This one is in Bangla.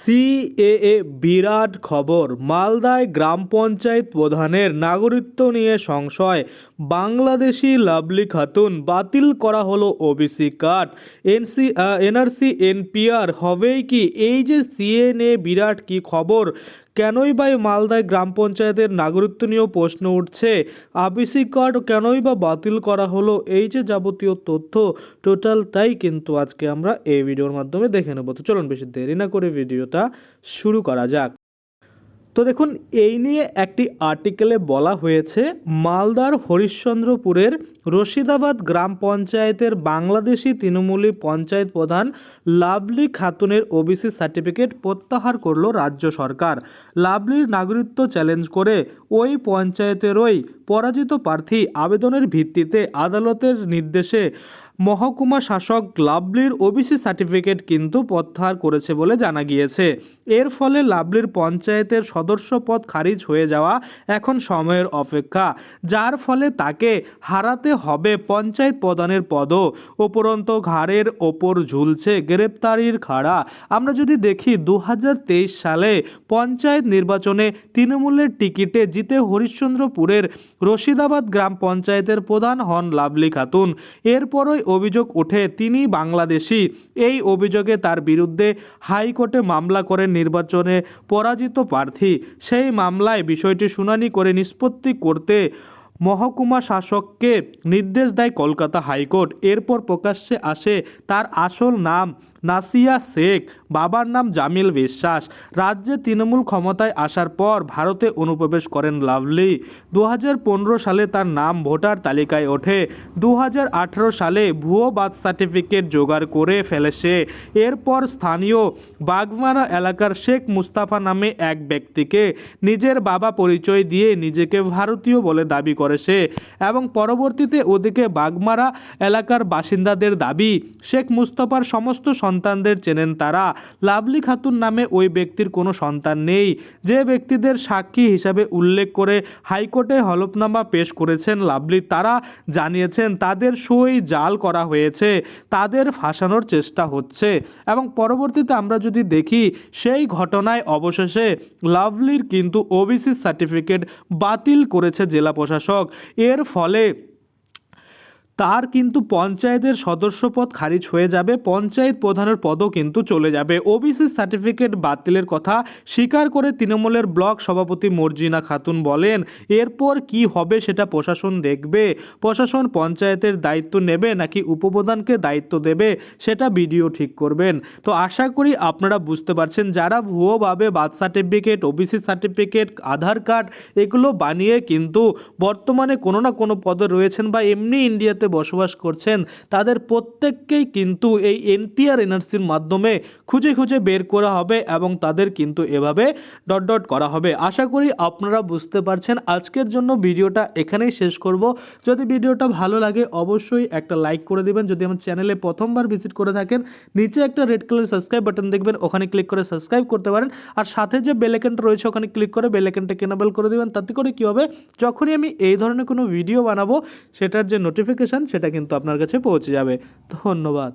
সিএএ বিরাট খবর, মালদায় গ্রাম পঞ্চায়েত প্রধানের নাগরিকত্ব নিয়ে সংশয়, বাংলাদেশি লাভলি খাতুন বাতিল করা হলো OBC card. NC NRC, NPR, হবেই কি? এই যে সিএনএ বিরাট কি খবর? কেনই বা এই মালদায় গ্রাম পঞ্চায়েতের নাগরিকত্ব নিয়েও প্রশ্ন উঠছে? আবিসি কার্ড কেনই বা বাতিল করা হলো? এই যে যাবতীয় তথ্য টোটালটাই কিন্তু আজকে আমরা এই ভিডিওর মাধ্যমে দেখে নেব। তো চলুন বেশি দেরি না করে ভিডিওটা শুরু করা যাক। তো দেখুন, এই নিয়ে একটি আর্টিকেলে বলা হয়েছে, মালদার হরিশ্চন্দ্রপুরের রশিদাবাদ গ্রাম পঞ্চায়েতের বাংলাদেশি তৃণমূলী পঞ্চায়েত প্রধান লাভলি খাতুনের ওবিসি সার্টিফিকেট প্রত্যাহার করল রাজ্য সরকার। লাভলির নাগরিকত্ব চ্যালেঞ্জ করে ওই পঞ্চায়েতেরই পরাজিত প্রার্থী আবেদনের ভিত্তিতে আদালতের নির্দেশে মহকুমা শাসক লাভলির ওবিসি সার্টিফিকেট কিন্তু প্রত্যাহার করেছে বলে জানা গিয়েছে। এর ফলে লাভলির পঞ্চায়েতের সদস্য পদ খারিজ হয়ে যাওয়া এখন সময়ের অপেক্ষা। যার ফলে তাকে হারাতে হবে পঞ্চায়েত প্রধানের পদও। উপরন্ত ঘাড়ের ওপর ঝুলছে গ্রেপ্তারির খাড়া। আমরা যদি দেখি দু হাজার তেইশ সালে পঞ্চায়েত নির্বাচনে তৃণমূলের টিকিটে জিতে হরিশ্চন্দ্রপুরের রশিদাবাদ গ্রাম পঞ্চায়েতের প্রধান হন লাভলি খাতুন। এরপরই অভিযোগ ওঠে তিনি বাংলাদেশি। এই অভিযোগে তার বিরুদ্ধে হাইকোর্টে মামলা করেন নির্বাচনে পরাজিত প্রার্থী। সেই মামলায় বিষয়টি শুনানি করে নিষ্পত্তি করতে মহকুমা শাসককে নির্দেশ দেয় কলকাতা হাইকোর্ট। এরপর প্রকাশ্যে আসে তার আসল নাম নাসিয়া শেখ, বাবার নাম জামিল বিশ্বাস। রাজ্যে তৃণমূল ক্ষমতায় আসার পর ভারতে অনুপ্রবেশ করেন লাভলি। দু হাজার পনেরো সালে তার নাম ভোটার তালিকায় ওঠে। দু হাজার আঠেরো সালে ভুয়ো বার্থ সার্টিফিকেট জোগাড় করে ফেলে সে। এরপর স্থানীয় বাগমারা এলাকার শেখ মুস্তাফা নামে এক ব্যক্তিকে নিজের বাবা পরিচয় দিয়ে নিজেকে ভারতীয় বলে দাবি করে সে এবং পরবর্তীতে ওদিকে বাগমারা এলাকার বাসিন্দাদের দাবি, শেখ মুস্তফার সমস্ত সন্তানদের চেনেন তারা। লাভলি খাতুন নামে ওই ব্যক্তির কোনো সন্তান নেই। যে ব্যক্তিদের সাক্ষী হিসাবে উল্লেখ করে হাইকোর্টে হলফনামা পেশ করেছেন লাভলি, তারা জানিয়েছেন তাদের সই জাল করা হয়েছে, তাদের ফাঁসানোর চেষ্টা হচ্ছে। এবং পরবর্তীতে আমরা যদি দেখি, সেই ঘটনায় অবশেষে লাভলির কিন্তু ওবিসি সার্টিফিকেট বাতিল করেছে জেলা প্রশাসক। এর ফলে তার কিন্তু পঞ্চায়েতের সদস্যপদ খারিজ হয়ে যাবে, পঞ্চায়েত প্রধানের পদও কিন্তু চলে যাবে। ওবিসি সার্টিফিকেট বাতিলের কথা স্বীকার করে তৃণমূলের ব্লক সভাপতি মর্জিনা খাতুন বলেন, এরপর কি হবে সেটা প্রশাসন দেখবে। প্রশাসন পঞ্চায়েতের দায়িত্ব নেবে নাকি উপপ্রধানকে দায়িত্ব দেবে সেটা বিডিও ঠিক করবেন। তো আশা করি আপনারা বুঝতে পারছেন, যারা ভুয়োভাবে birth certificate OBC certificate Aadhaar card এগুলো বানিয়ে কিন্তু বর্তমানে কোনো না কোনো পদে রয়েছেন বা এমনি ইন্ডিয়াতে বসবাস করছেন, তাদের প্রত্যেককেই কিন্তু এই এনপিআর এনআরসির মাধ্যমে খুঁজে খুঁজে বের করা হবে এবং তাদের কিন্তু এভাবে ডট ডট করা হবে। আশা করি আপনারা বুঝতে পারছেন। আজকের জন্য ভিডিওটা এখানেই শেষ করব। যদি ভিডিওটা ভালো লাগে অবশ্যই একটা লাইক করে দিবেন। যদি আমার চ্যানেলে প্রথমবার ভিজিট করে থাকেন, নিচে একটা রেড কালার সাবস্ক্রাইব বাটন দেখবেন, ওখানে ক্লিক করে সাবস্ক্রাইব করতে পারেন। আর সাথে যে বেলাইকনটা রয়েছে, ওখানে ক্লিক করে বেলাইকনটা কেনাবেল করে দেবেন। তাতে করে কী হবে? যখনই আমি এই ধরনের কোনো ভিডিও বানাবো, সেটার যে নোটিফিকেশান সেটা কিন্তু আপনার কাছে পৌঁছে যাবে। ধন্যবাদ।